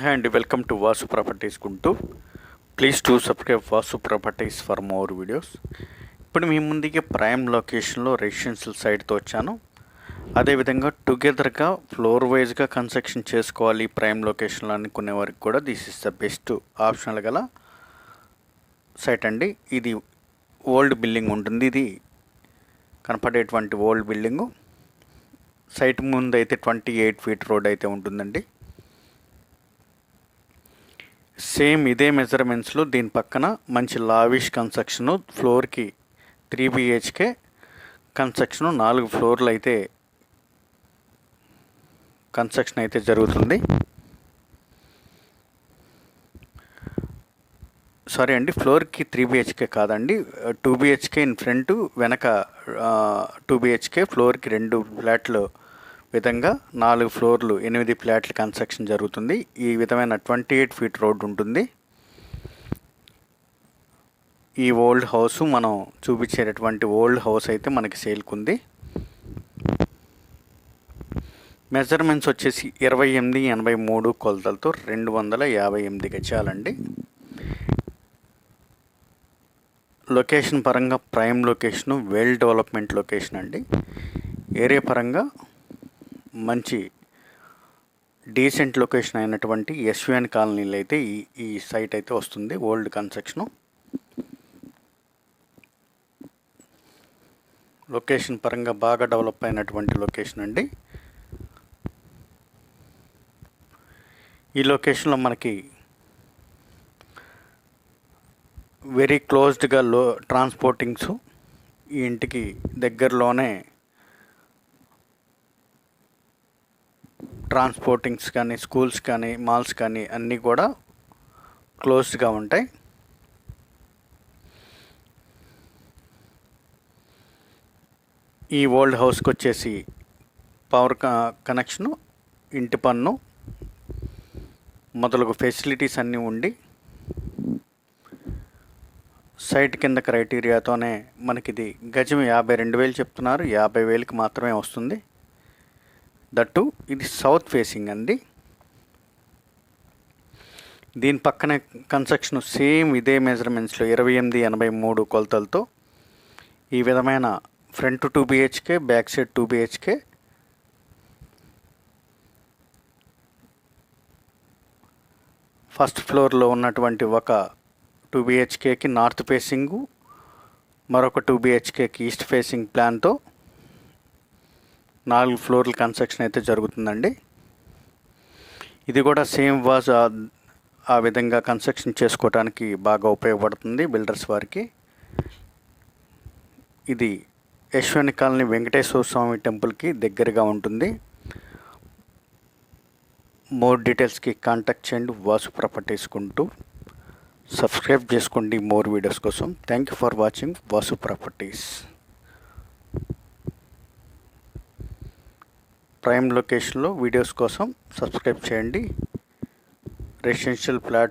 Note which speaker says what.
Speaker 1: And అండి welcome to Vasu properties గుంటూ. Please to subscribe Vasu Properties for more videos ఇప్పుడు మీ ముందుకి ప్రైమ్ లొకేషన్లో రెసిడెన్షియల్ సైట్తో వచ్చాను. అదేవిధంగా టుగెదర్గా ఫ్లోర్ వైజ్గా కన్స్ట్రక్షన్ చేసుకోవాలి ప్రైమ్ లొకేషన్లో అనుకునే వారికి కూడా this is the best optional గల సైట్ అండి. ఇది ఓల్డ్ బిల్డింగ్ ఉంటుంది. ఇది కనపడేటువంటి ఓల్డ్ బిల్డింగు సైట్ ముందు అయితే ట్వంటీ ఎయిట్ ఫీట్ రోడ్ అయితే ఉంటుందండి. సేమ్ ఇదే మెజర్మెంట్స్లో దీని పక్కన మంచి లావిష్ కన్స్ట్రక్షన్ ఫ్లోర్కి త్రీ బిహెచ్కే కన్స్ట్రక్షన్ నాలుగు ఫ్లోర్లు అయితే కన్స్ట్రక్షన్ అయితే జరుగుతుంది. సారీ అండి ఫ్లోర్కి త్రీ బిహెచ్కే కాదండి టూ బిహెచ్కే ఇన్ ఫ్రంట్ వెనక టూ బిహెచ్కే ఫ్లోర్కి రెండు ఫ్లాట్లు విధంగా నాలుగు ఫ్లోర్లు ఎనిమిది ఫ్లాట్ల కన్స్ట్రక్షన్ జరుగుతుంది. ఈ విధమైన ట్వంటీ ఎయిట్ ఫీట్ రోడ్డు ఉంటుంది. ఈ ఓల్డ్ హౌస్ మనం చూపించేటటువంటి ఓల్డ్ హౌస్ అయితే మనకి సేల్కుంది. మెజర్మెంట్స్ వచ్చేసి ఇరవై ఎనిమిది ఎనభై మూడు కొలతలతో రెండు వందల యాభై ఎనిమిది గజాలండి. లొకేషన్ పరంగా prime location well development location అండి. ఏరియా పరంగా మంచి డీసెంట్ లొకేషన్ అయినటువంటి ఎస్విఎన్ కాలనీలో అయితే ఈ ఈ సైట్ అయితే వస్తుంది ఓల్డ్ కన్స్ట్రక్షను లొకేషన్ పరంగా బాగా డెవలప్ అయినటువంటి లొకేషన్ అండి. ఈ లొకేషన్లో మనకి వెరీ క్లోజ్డ్గా లో ట్రాన్స్పోర్టింగ్స్ ఈ ఇంటికి దగ్గరలోనే ట్రాన్స్పోర్టింగ్స్ కానీ స్కూల్స్ కానీ మాల్స్ కానీ అన్నీ కూడా క్లోజ్డ్గా ఉంటాయి. ఈ ఓల్డ్ హౌస్కి వచ్చేసి పవర్ కనెక్షను ఇంటి పన్ను మొదలగు ఫెసిలిటీస్ అన్నీ ఉండి సైట్ కింద క్రైటీరియాతోనే మనకిది గజం యాభై రెండు వేలు చెప్తున్నారు. యాభై వేలకి మాత్రమే వస్తుంది. దట్టు ఇది సౌత్ ఫేసింగ్ అండి. దీని పక్కనే కన్స్ట్రక్షన్ సేమ్ ఇదే మెజర్మెంట్స్లో ఇరవై ఎనిమిది ఎనభై మూడు కొలతలతో ఈ విధమైన front two BHK back side two BHK first ఫ్లోర్లో ఉన్నటువంటి ఒక టూ బిహెచ్కేకి నార్త్ ఫేసింగు మరొక టూ బిహెచ్కేకి ఈస్ట్ ఫేసింగ్ ప్లాన్తో నాలుగు ఫ్లోర్ల కన్స్ట్రక్షన్ అయితే జరుగుతుందండి. ఇది కూడా సేమ్ వాజ్ ఆ విధంగా కన్స్ట్రక్షన్ చేసుకోవడానికి బాగా ఉపయోగపడుతుంది బిల్డర్స్ వారికి. ఇది యశ్వని కాలనీ వెంకటేశ్వర స్వామి టెంపుల్కి దగ్గరగా ఉంటుంది. మోర్ డీటెయిల్స్కి కాంటాక్ట్ చేయండి వాసు ప్రాపర్టీస్కుంటూ సబ్స్క్రైబ్ చేసుకోండి మోర్ వీడియోస్ కోసం. Thank you for watching Vasu Properties. Prime లొకేషన్లో వీడియోస్ కోసం సబ్స్క్రైబ్ చేయండి. Residential flats